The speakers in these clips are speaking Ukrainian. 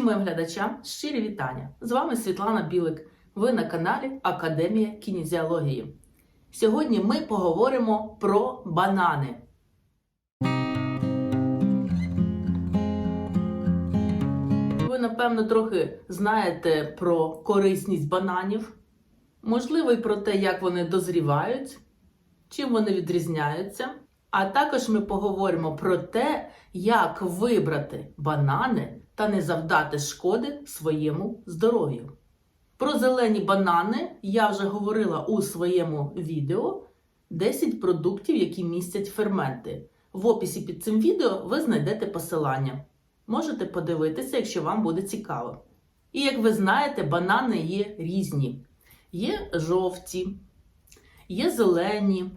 Всім моїм глядачам щирі вітання! З вами Світлана Білик. Ви на каналі Академія кінезіології. Сьогодні ми поговоримо про банани. Ви, напевно, трохи знаєте про корисність бананів, можливо, і про те, як вони дозрівають, чим вони відрізняються. А також ми поговоримо про те, як вибрати банани та не завдати шкоди своєму здоров'ю. Про зелені банани я вже говорила у своєму відео 10 продуктів, які містять ферменти. В описі під цим відео ви знайдете посилання. Можете подивитися, якщо вам буде цікаво. І як ви знаєте, банани є різні. Є жовті, є зелені,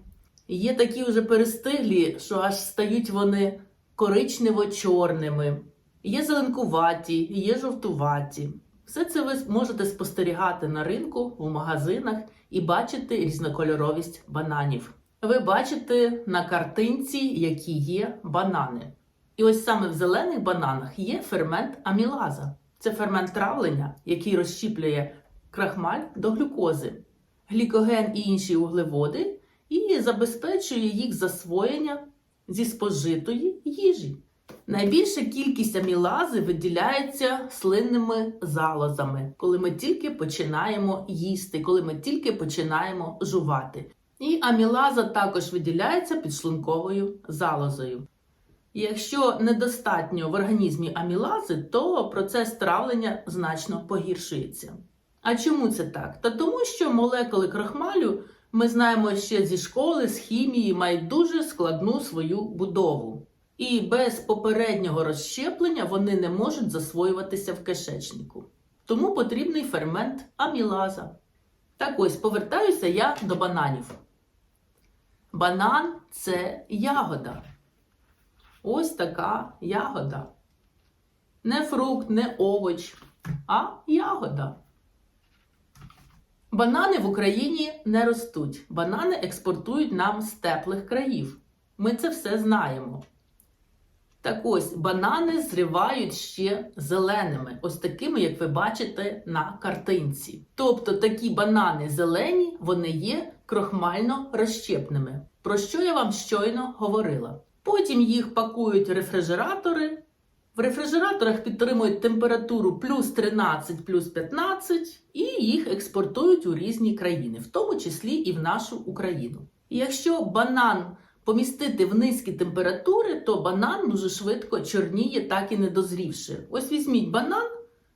є такі вже перестиглі, що аж стають вони коричнево-чорними. Є зеленкуваті, є жовтуваті. Все це ви можете спостерігати на ринку, в магазинах і бачити різнокольоровість бананів. Ви бачите на картинці, які є банани. І ось саме в зелених бананах є фермент амілаза. Це фермент травлення, який розщіплює крахмаль до глюкози, глікоген і інші углеводи, і забезпечує їх засвоєння зі спожитої їжі. Найбільша кількість амілази виділяється слинними залозами, коли ми тільки починаємо їсти, коли ми тільки починаємо жувати. І амілаза також виділяється підшлунковою залозою. Якщо недостатньо в організмі амілази, то процес травлення значно погіршується. А чому це так? Та тому, що молекули крахмалю ми знаємо ще зі школи, з хімії, мають дуже складну свою будову. І без попереднього розщеплення вони не можуть засвоюватися в кишечнику. Тому потрібний фермент амілаза. Так ось повертаюся я до бананів. Банан це ягода. Ось така ягода. Не фрукт, не овоч, а ягода. Банани в Україні не ростуть. Банани експортують нам з теплих країв. Ми це все знаємо. Так ось банани зривають ще зеленими, ось такими, як ви бачите на картинці. Тобто такі банани зелені, вони є крохмально розщепними, про що я вам щойно говорила. Потім їх пакують в рефрижератори. В рефрижераторах підтримують температуру плюс 13, плюс 15 і їх експортують у різні країни, в тому числі і в нашу Україну. Якщо банан помістити в низькі температури, то банан дуже швидко чорніє, так і не дозрівши. Ось візьміть банан,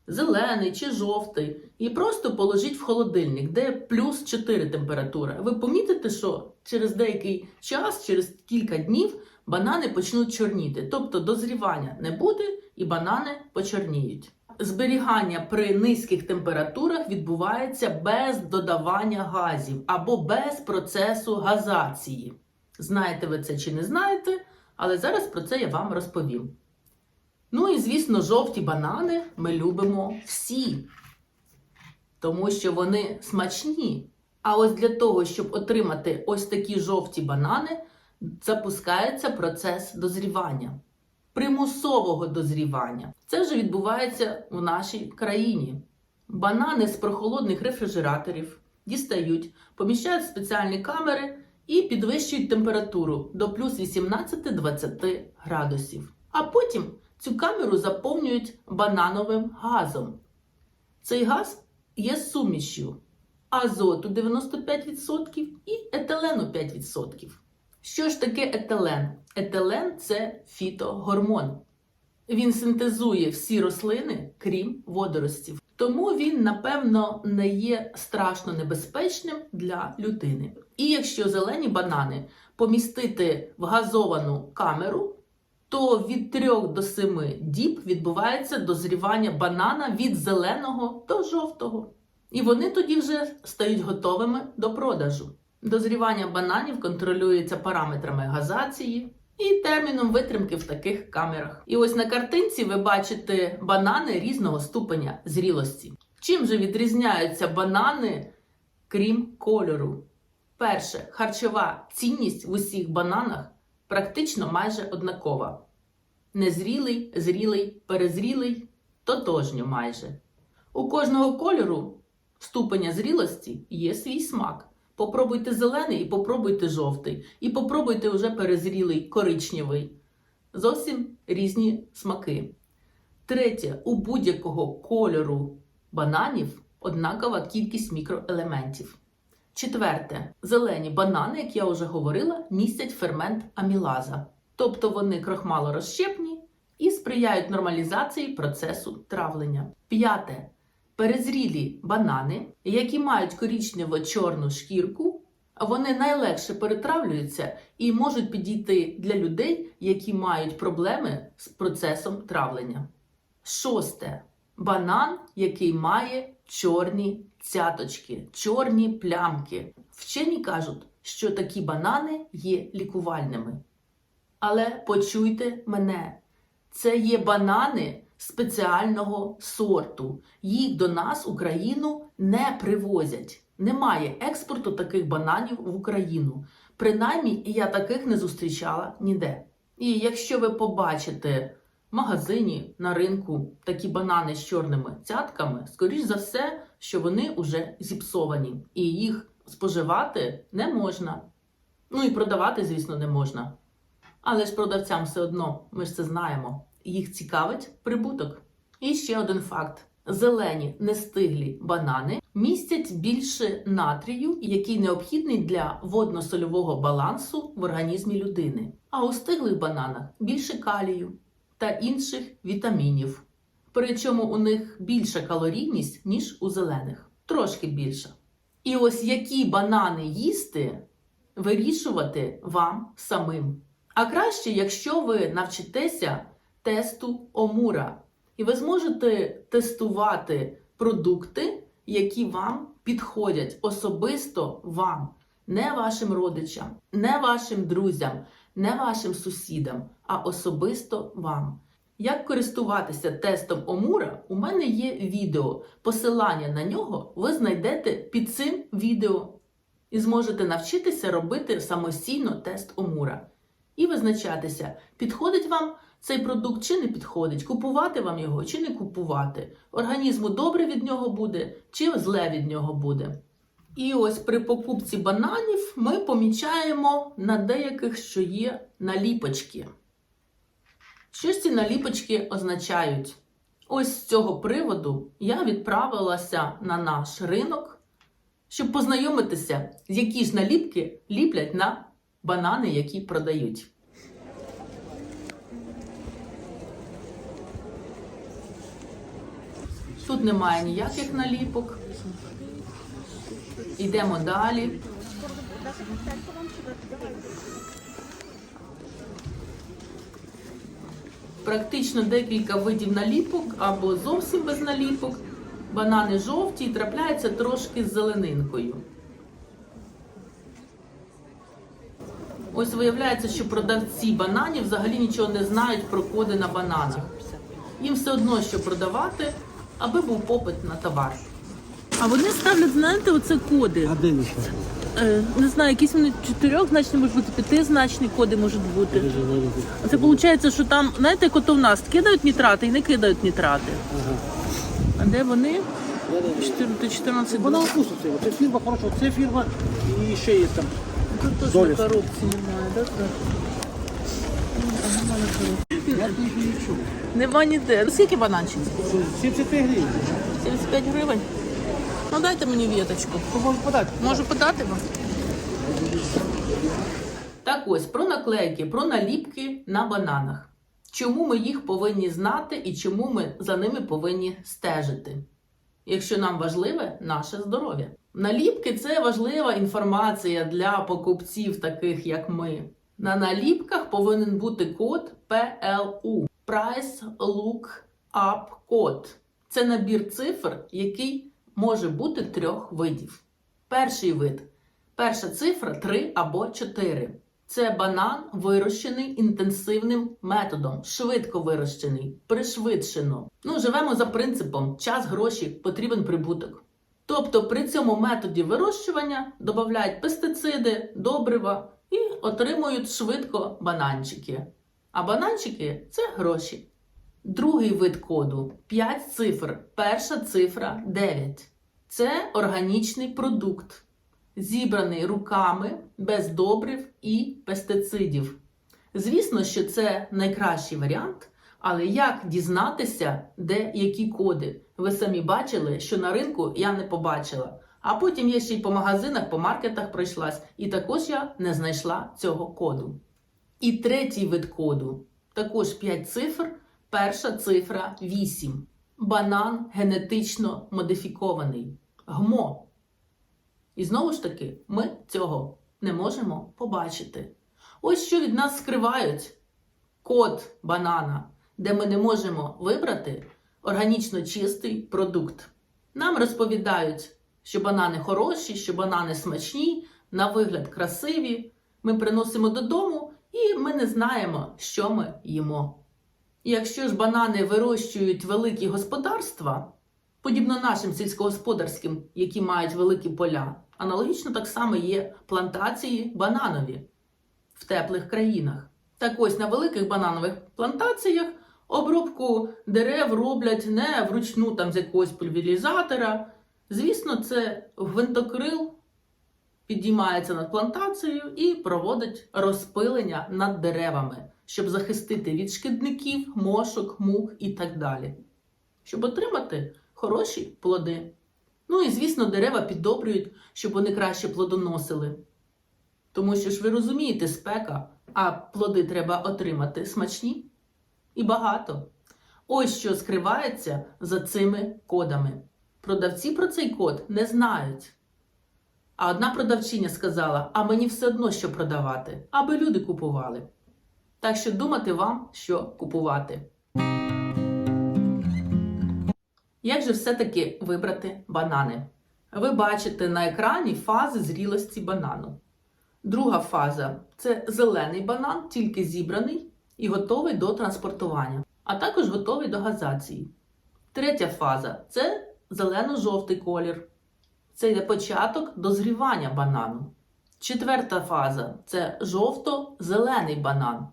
зелений чи жовтий, і просто положіть в холодильник, де плюс 4 температура. Ви помітите, що через деякий час, через кілька днів, банани почнуть чорніти. Тобто дозрівання не буде і банани почорніють. Зберігання при низьких температурах відбувається без додавання газів або без процесу газації. Знаєте ви це чи не знаєте, але зараз про це я вам розповім. Ну і, звісно, жовті банани ми любимо всі, тому що вони смачні. А ось для того, щоб отримати ось такі жовті банани, запускається процес дозрівання, примусового дозрівання. Це вже відбувається в нашій країні. Банани з прохолодних рефрижераторів дістають, поміщають в спеціальні камери і підвищують температуру до плюс 18-20 градусів. А потім цю камеру заповнюють банановим газом. Цей газ є сумішю азоту 95% і етилену 5%. Що ж таке етилен? Етилен це фітогормон. Він синтезує всі рослини, крім водоростів. Тому він, напевно, не є страшно небезпечним для людини. І якщо зелені банани помістити в газовану камеру, то від 3 до 7 діб відбувається дозрівання банана від зеленого до жовтого. І вони тоді вже стають готовими до продажу. Дозрівання бананів контролюється параметрами газації і терміном витримки в таких камерах. І ось на картинці ви бачите банани різного ступеня зрілості. Чим же відрізняються банани, крім кольору? Перше, харчова цінність в усіх бананах практично майже однакова. Незрілий, зрілий, перезрілий тотожньо майже. У кожного кольору ступеня зрілості є свій смак. Попробуйте зелений і попробуйте жовтий. І попробуйте вже перезрілий коричневий. Зовсім різні смаки. Третє, у будь-якого кольору бананів однакова кількість мікроелементів. Четверте, зелені банани, як я вже говорила, містять фермент амілаза, тобто вони крохмалорозщепні і сприяють нормалізації процесу травлення. П'яте, перезрілі банани, які мають корічнево-чорну шкірку, вони найлегше перетравлюються і можуть підійти для людей, які мають проблеми з процесом травлення. Шосте. Банан, який має чорні цяточки, чорні плямки. Вчені кажуть, що такі банани є лікувальними. Але почуйте мене, це є банани спеціального сорту. Їх до нас Україну не привозять. Немає експорту таких бананів в Україну. Принаймні, я таких не зустрічала ніде. І якщо ви побачите в магазині на ринку такі банани з чорними цятками, скоріш за все, що вони вже зіпсовані, і їх споживати не можна. Ну і продавати, звісно, не можна. Але ж продавцям все одно, ми ж це знаємо. Їх цікавить прибуток. І ще один факт: зелені нестиглі банани містять більше натрію, який необхідний для водно-сольового балансу в організмі людини. А у стиглих бананах більше калію та інших вітамінів. Причому у них більша калорійність, ніж у зелених, трошки більша. І ось які банани їсти, вирішувати вам самим. А краще, якщо ви навчитеся тесту Омура, і ви зможете тестувати продукти, які вам підходять особисто вам, не вашим родичам, не вашим друзям, не вашим сусідам, а особисто вам. Як користуватися тестом Омура, у мене є відео. Посилання на нього ви знайдете під цим відео і зможете навчитися робити самостійно тест Омура і визначатися, підходить вам цей продукт чи не підходить, купувати вам його чи не купувати. Організму добре від нього буде чи зле від нього буде. І ось при покупці бананів ми помічаємо на деяких, що є наліпочки. Що ці наліпочки означають? Ось з цього приводу я відправилася на наш ринок, щоб познайомитися, які ж наліпки ліплять на банани, які продають. Тут немає ніяких наліпок. Йдемо далі. Практично декілька видів наліпок або зовсім без наліпок. Банани жовті і трапляються трошки з зеленинкою. Ось виявляється, що продавці бананів взагалі нічого не знають про коди на бананах. Їм все одно, що продавати, аби був попит на товар. А вони ставлять, знаєте, оце коди. А де не знаю, якісь вони чотирьохзначні, можуть бути п'ятизначні коди можуть бути. Це виходить, що там, знаєте, як ото в нас кидають нітрати і не кидають нітрати. А де вони? Я не- 14, 14 Вона опуститься. Це фірма хороша, це фірма і ще є там. Тут теж Долі. на коробці немає, так? Я тільки не чув. Нема ніде. Ну, Скільки бананчиків? 75 гривень. 75 гривень. Ну дайте мені віточку. Можу подати. Можу подати вам? Так ось про наклейки, про наліпки на бананах. Чому ми їх повинні знати і чому ми за ними повинні стежити? Якщо нам важливе наше здоров'я. Наліпки це важлива інформація для покупців, таких як ми. На наліпках повинен бути код PLU Price Look Up Code. Це набір цифр, який може бути трьох видів. Перший вид перша цифра 3 або 4. Це банан вирощений інтенсивним методом, швидко вирощений, пришвидшено. Ну, живемо за принципом час, гроші, потрібен прибуток. Тобто при цьому методі вирощування додають пестициди, добрива і отримують швидко бананчики. А бананчики це гроші. Другий вид коду 5 цифр. Перша цифра 9. Це органічний продукт, зібраний руками без добрив і пестицидів. Звісно, що це найкращий варіант, але як дізнатися, де які коди? Ви самі бачили, що на ринку я не побачила. А потім я ще й по магазинах, по маркетах пройшлась, і також я не знайшла цього коду. І третій вид коду також 5 цифр, перша цифра 8. Банан генетично модифікований. ГМО. І знову ж таки, ми цього не можемо побачити. Ось що від нас скривають код банана, де ми не можемо вибрати органічно чистий продукт. Нам розповідають, що банани хороші, що банани смачні, на вигляд красиві. Ми приносимо додому і ми не знаємо, що ми їмо. І якщо ж банани вирощують великі господарства, подібно нашим сільськогосподарським, які мають великі поля, аналогічно так само є плантації бананові в теплих країнах. Так ось на великих бананових плантаціях обробку дерев роблять не вручну там з якогось пульверізатора. Звісно, це гвинтокрил підіймається над плантацією і проводить розпилення над деревами, щоб захистити від шкідників, мошок, мух і так далі, щоб отримати хороші плоди. Ну і, звісно, дерева піддобрюють, щоб вони краще плодоносили. Тому що ж ви розумієте, спека, а плоди треба отримати смачні і багато. Ось що скривається за цими кодами. Продавці про цей код не знають. А одна продавчиня сказала: а мені все одно що продавати, аби люди купували. Так що думати вам, що купувати. Як же все-таки вибрати банани? Ви бачите на екрані фази зрілості банану. Друга фаза це зелений банан, тільки зібраний і готовий до транспортування, а також готовий до газації. Третя фаза це зелено-жовтий колір. Це йде початок дозрівання банану. Четверта фаза це жовто-зелений банан.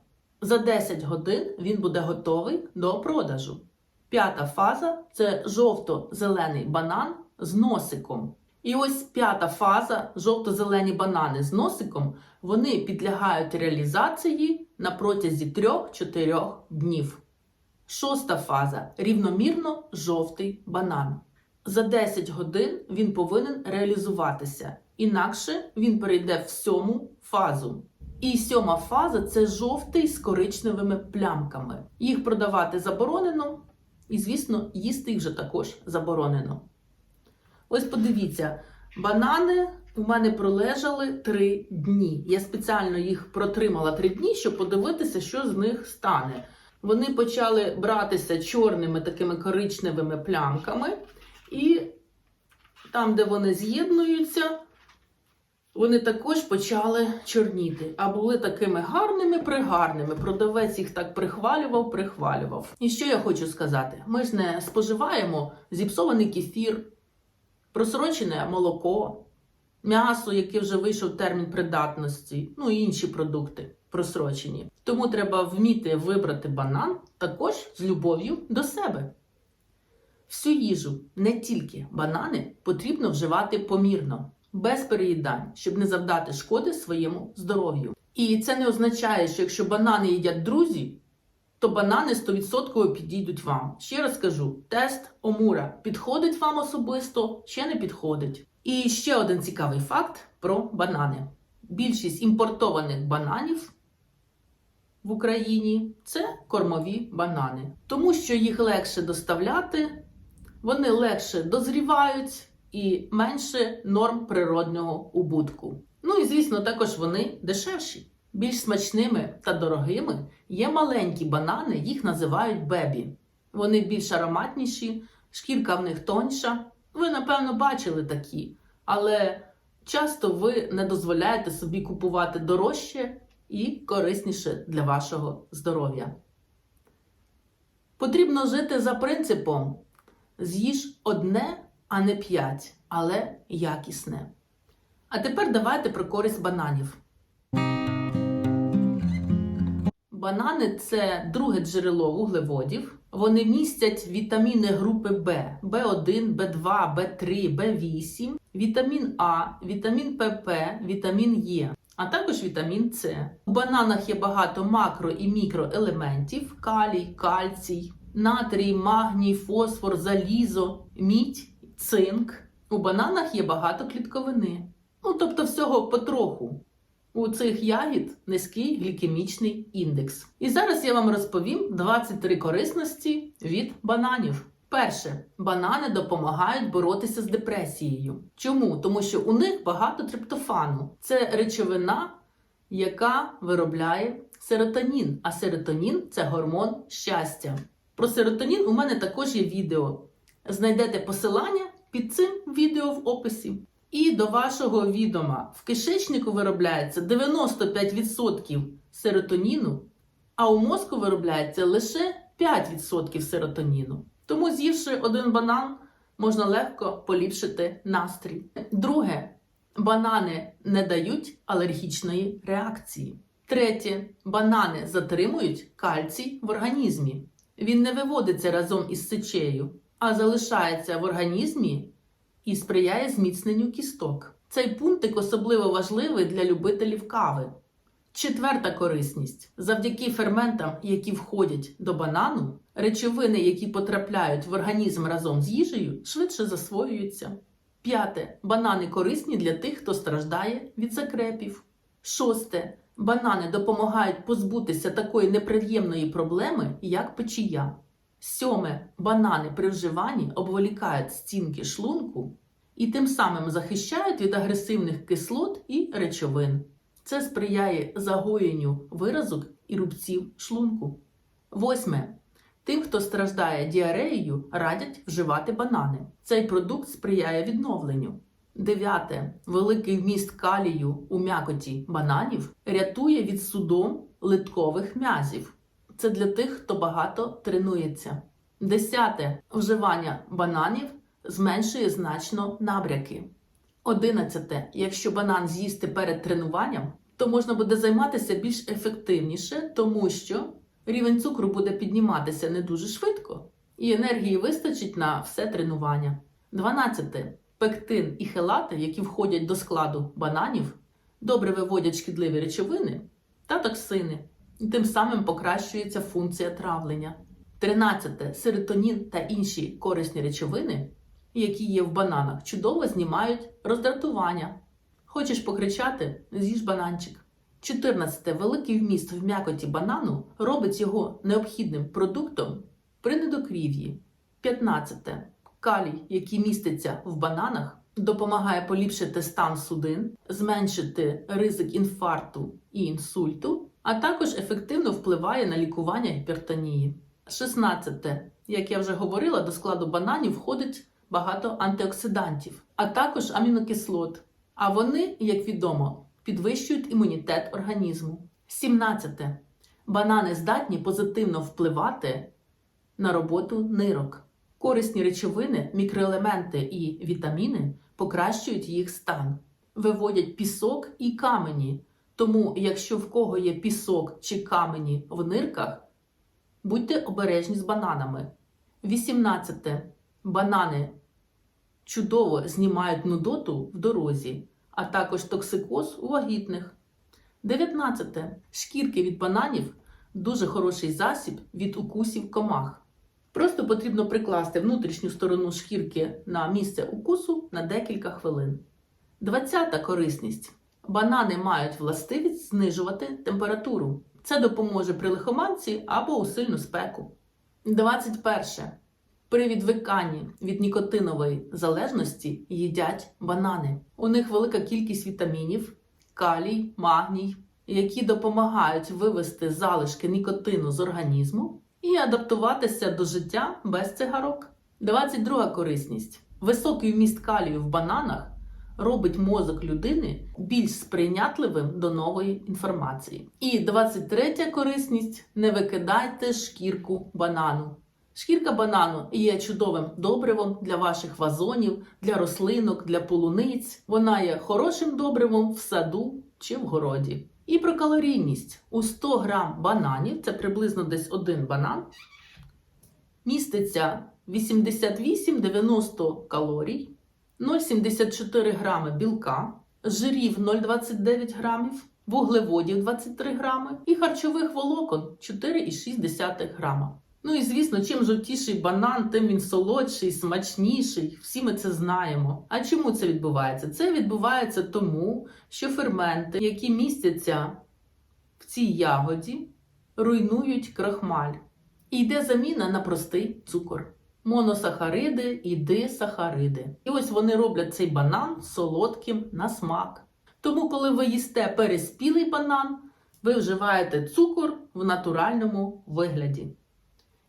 За 10 годин він буде готовий до продажу. П'ята фаза це жовто-зелений банан з носиком. І ось п'ята фаза жовто-зелені банани з носиком вони підлягають реалізації на протязі 3-4 днів. Шоста фаза рівномірно жовтий банан. За 10 годин він повинен реалізуватися, інакше він перейде в сьому фазу. І сьома фаза це жовтий з коричневими плямками. Їх продавати заборонено, і, звісно, їсти їх вже також заборонено. Ось подивіться, банани у мене пролежали 3 дні. Я спеціально їх протримала 3 дні, щоб подивитися, що з них стане. Вони почали братися чорними такими коричневими плямками, і там, де вони з'єднуються, вони також почали чорніти, а були такими гарними пригарними. Продавець їх так прихвалював, прихвалював. І що я хочу сказати? Ми ж не споживаємо зіпсований кефір, просрочене молоко, м'ясо, яке вже вийшов термін придатності, ну і інші продукти просрочені. Тому треба вміти вибрати банан також з любов'ю до себе. Всю їжу, не тільки банани, потрібно вживати помірно, без переїдань, щоб не завдати шкоди своєму здоров'ю. І це не означає, що якщо банани їдять друзі, то банани 100% підійдуть вам. Ще раз кажу: тест Омура підходить вам особисто, ще не підходить. І ще один цікавий факт про банани: більшість імпортованих бананів в Україні це кормові банани, тому що їх легше доставляти, вони легше дозрівають і менше норм природнього убутку. Ну і звісно, також вони дешевші. Більш смачними та дорогими є маленькі банани, їх називають бебі. Вони більш ароматніші, шкірка в них тоньша. Ви, напевно, бачили такі, але часто ви не дозволяєте собі купувати дорожче і корисніше для вашого здоров'я. Потрібно жити за принципом: з'їж одне, а не п'ять, але якісне. А тепер давайте про користь бананів. Банани це друге джерело вуглеводів. Вони містять вітаміни групи Б, Б1, Б2, Б3, Б8, вітамін А, вітамін ПП, вітамін Е, а також вітамін С. У бананах є багато макро і мікроелементів: калій, кальцій, натрій, магній, фосфор, залізо, мідь, цинк. У бананах є багато клітковини. Ну, тобто всього потроху. У цих ягід низький глікемічний індекс. І зараз я вам розповім 23 корисності від бананів. Перше, банани допомагають боротися з депресією. Чому? Тому що у них багато триптофану. Це речовина, яка виробляє серотонін. А серотонін це гормон щастя. Про серотонін у мене також є відео. Знайдете посилання під цим відео в описі. І до вашого відома в кишечнику виробляється 95% серотоніну, а у мозку виробляється лише 5% серотоніну. Тому, з'ївши один банан, можна легко поліпшити настрій. Друге, банани не дають алергічної реакції. Третє, банани затримують кальцій в організмі. Він не виводиться разом із сечею, а залишається в організмі і сприяє зміцненню кісток. Цей пунктик особливо важливий для любителів кави. Четверта корисність: завдяки ферментам, які входять до банану, речовини, які потрапляють в організм разом з їжею, швидше засвоюються. П'яте. Банани корисні для тих, хто страждає від закрепів. Шосте. Банани допомагають позбутися такої неприємної проблеми, як печія. Сьоме. Банани при вживанні обволікають стінки шлунку і тим самим захищають від агресивних кислот і речовин. Це сприяє загоєнню виразок і рубців шлунку. Восьме. Тим, хто страждає діареєю, радять вживати банани. Цей продукт сприяє відновленню. Дев'яте. Великий вміст калію у м'якоті бананів рятує від судом литкових м'язів. Це для тих, хто багато тренується. Десяте. Вживання бананів зменшує значно набряки. Одинадцяте. Якщо банан з'їсти перед тренуванням, то можна буде займатися більш ефективніше, тому що рівень цукру буде підніматися не дуже швидко, і енергії вистачить на все тренування. Дванадцяте. Пектин і хелати, які входять до складу бананів, добре виводять шкідливі речовини та токсини, і тим самим покращується функція травлення. 13. Серотонін та інші корисні речовини, які є в бананах, чудово знімають роздратування. Хочеш покричати? З'їж бананчик. 14. Великий вміст в м'якоті банану робить його необхідним продуктом при недокрів'ї. 15. Калій, який міститься в бананах, допомагає поліпшити стан судин, зменшити ризик інфаркту і інсульту, а також ефективно впливає на лікування гіпертонії. 16. Як я вже говорила, до складу бананів входить багато антиоксидантів, а також амінокислот. А вони, як відомо, підвищують імунітет організму. 17. Банани здатні позитивно впливати на роботу нирок. Корисні речовини, мікроелементи і вітаміни покращують їх стан, виводять пісок і камені. Тому, якщо в кого є пісок чи камені в нирках, будьте обережні з бананами. 18. Банани чудово знімають нудоту в дорозі, а також токсикоз у вагітних. 19. Шкірки від бананів дуже хороший засіб від укусів комах. Просто потрібно прикласти внутрішню сторону шкірки на місце укусу на декілька хвилин. 20 корисність. Банани мають властивість знижувати температуру. Це допоможе при лихоманці або у сильну спеку. 21. При відвиканні від нікотинової залежності їдять банани. У них велика кількість вітамінів, калій, магній, які допомагають вивести залишки нікотину з організму і адаптуватися до життя без цигарок. 22 корисність. Високий вміст калію в бананах робить мозок людини більш сприйнятливим до нової інформації. І 23 корисність: не викидайте шкірку банану. Шкірка банану є чудовим добривом для ваших вазонів, для рослинок, для полуниць. Вона є хорошим добривом в саду чи в городі. І про калорійність. У 100 грам бананів, це приблизно десь один банан, міститься 88-90 калорій, 0,74 грами білка, жирів 0,29 грамів, вуглеводів 23 грами і харчових волокон 4,6 грама. Ну і звісно, чим жовтіший банан, тим він солодший, смачніший. Всі ми це знаємо. А чому це відбувається? Це відбувається тому, що ферменти, які містяться в цій ягоді, руйнують крахмаль. І йде заміна на простий цукор. Моносахариди і дисахариди. І ось вони роблять цей банан солодким на смак. Тому, коли ви їсте переспілий банан, ви вживаєте цукор в натуральному вигляді.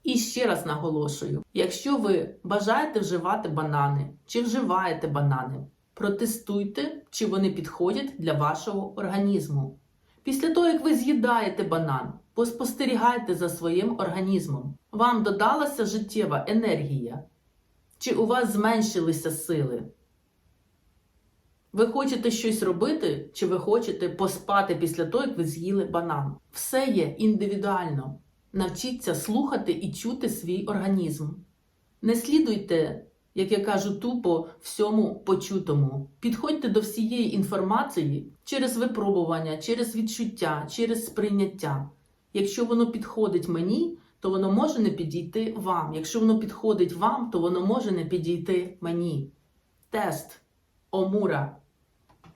І ще раз наголошую: якщо ви бажаєте вживати банани чи вживаєте банани, протестуйте, чи вони підходять для вашого організму. Після того, як ви з'їдаєте банан, поспостерігайте за своїм організмом. Вам додалася життєва енергія? Чи у вас зменшилися сили? Ви хочете щось робити, чи ви хочете поспати після того, як ви з'їли банан? Все є індивідуально. Навчіться слухати і чути свій організм. Не слідуйте, як я кажу, тупо всьому почутому. Підходьте до всієї інформації через випробування, через відчуття, через сприйняття. Якщо воно підходить мені, то воно може не підійти вам. Якщо воно підходить вам, то воно може не підійти мені. Тест Омура.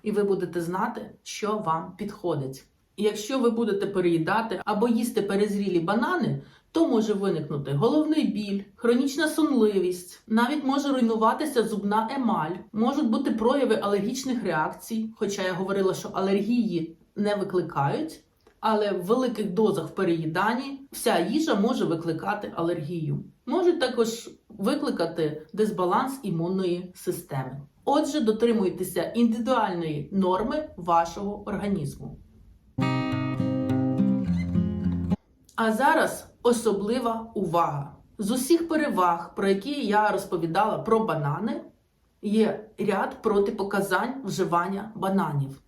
І ви будете знати, що вам підходить. І якщо ви будете переїдати або їсти перезрілі банани, то може виникнути головний біль, хронічна сонливість, навіть може руйнуватися зубна емаль, можуть бути прояви алергічних реакцій, хоча я говорила, що алергії не викликають, але в великих дозах в переїданні вся їжа може викликати алергію. Можуть також викликати дисбаланс імунної системи. Отже, дотримуйтеся індивідуальної норми вашого організму. А зараз особлива увага. З усіх переваг, про які я розповідала про банани, є ряд протипоказань вживання бананів.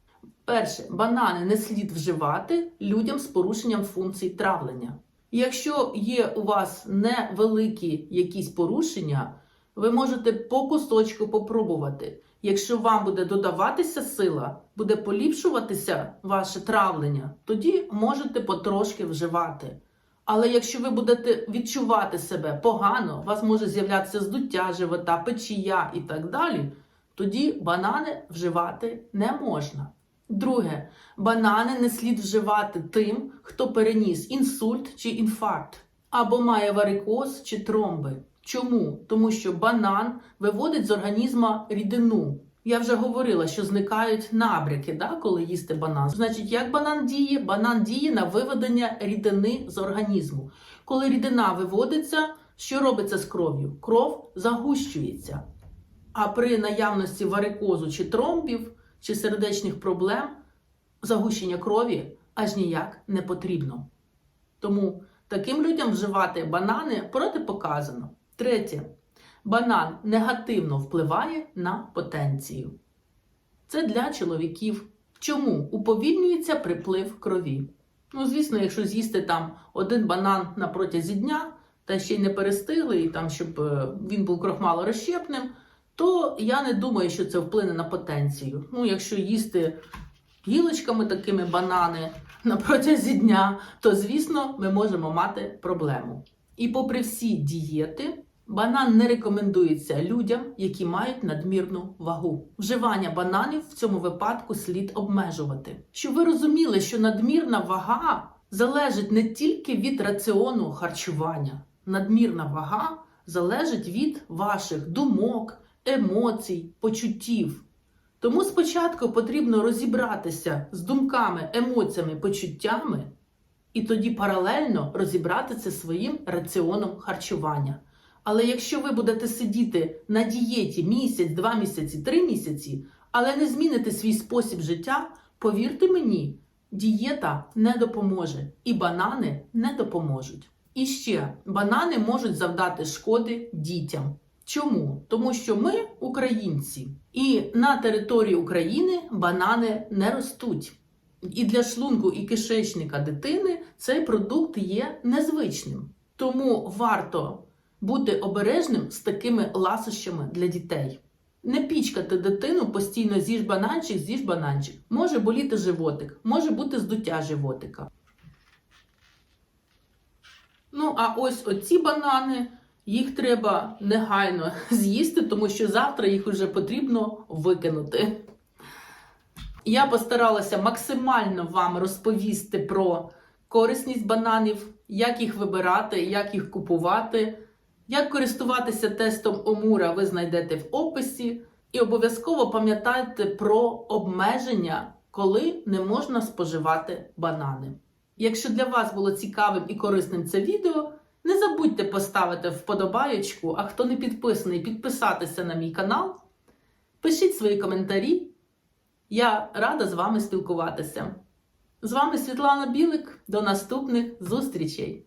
Перше, банани не слід вживати людям з порушенням функцій травлення. Якщо є у вас невеликі якісь порушення, ви можете по кусочку попробувати. Якщо вам буде додаватися сила, буде поліпшуватися ваше травлення, тоді можете потрошки вживати. Але якщо ви будете відчувати себе погано, у вас може з'являтися здуття живота, печія і так далі, тоді банани вживати не можна. Друге, банани не слід вживати тим, хто переніс інсульт чи інфаркт, або має варикоз чи тромби. Чому? Тому що банан виводить з організма рідину. Я вже говорила, що зникають набряки, да, коли їсти банан. Значить, як банан діє? Банан діє на виведення рідини з організму. Коли рідина виводиться, що робиться з кров'ю? Кров загущується. А при наявності варикозу чи тромбів, чи сердечних проблем загущення крові аж ніяк не потрібно. Тому таким людям вживати банани протипоказано. Третє. Банан негативно впливає на потенцію. Це для чоловіків. Чому? Уповільнюється приплив крові. Ну, звісно, якщо з'їсти там один банан на протязі дня, та ще й не перестигли, і там, щоб е, він був крохмалорозщепним, то я не думаю, що це вплине на потенцію. Ну, якщо їсти гілочками такими банани на протязі дня, то звісно ми можемо мати проблему. І попри всі дієти, банан не рекомендується людям, які мають надмірну вагу. Вживання бананів в цьому випадку слід обмежувати. Щоб ви розуміли, що надмірна вага залежить не тільки від раціону харчування, надмірна вага залежить від ваших думок, емоцій, почуттів. Тому спочатку потрібно розібратися з думками, емоціями, почуттями, і тоді паралельно розібратися своїм раціоном харчування. Але якщо ви будете сидіти на дієті місяць, два місяці, три місяці, але не зміните свій спосіб життя, повірте мені, дієта не допоможе, і банани не допоможуть. І ще банани можуть завдати шкоди дітям. Чому? Тому що ми українці, і на території України банани не ростуть. і для шлунку і кишечника дитини цей продукт є незвичним. Тому варто бути обережним з такими ласощами для дітей. Не пічкати дитину постійно з'їж бананчик, з'їж бананчик. Може боліти животик, може бути здуття животика. Ну, а ось оці банани, їх треба негайно з'їсти, тому що завтра їх вже потрібно викинути. Я постаралася максимально вам розповісти про корисність бананів, як їх вибирати, як їх купувати, як користуватися тестом Омура ви знайдете в описі. І обов'язково пам'ятайте про обмеження, коли не можна споживати банани. Якщо для вас було цікавим і корисним це відео, не забудьте поставити вподобайочку, а хто не підписаний, підписатися на мій канал. Пишіть свої коментарі. Я рада з вами спілкуватися. З вами Світлана Білик. До наступних зустрічей!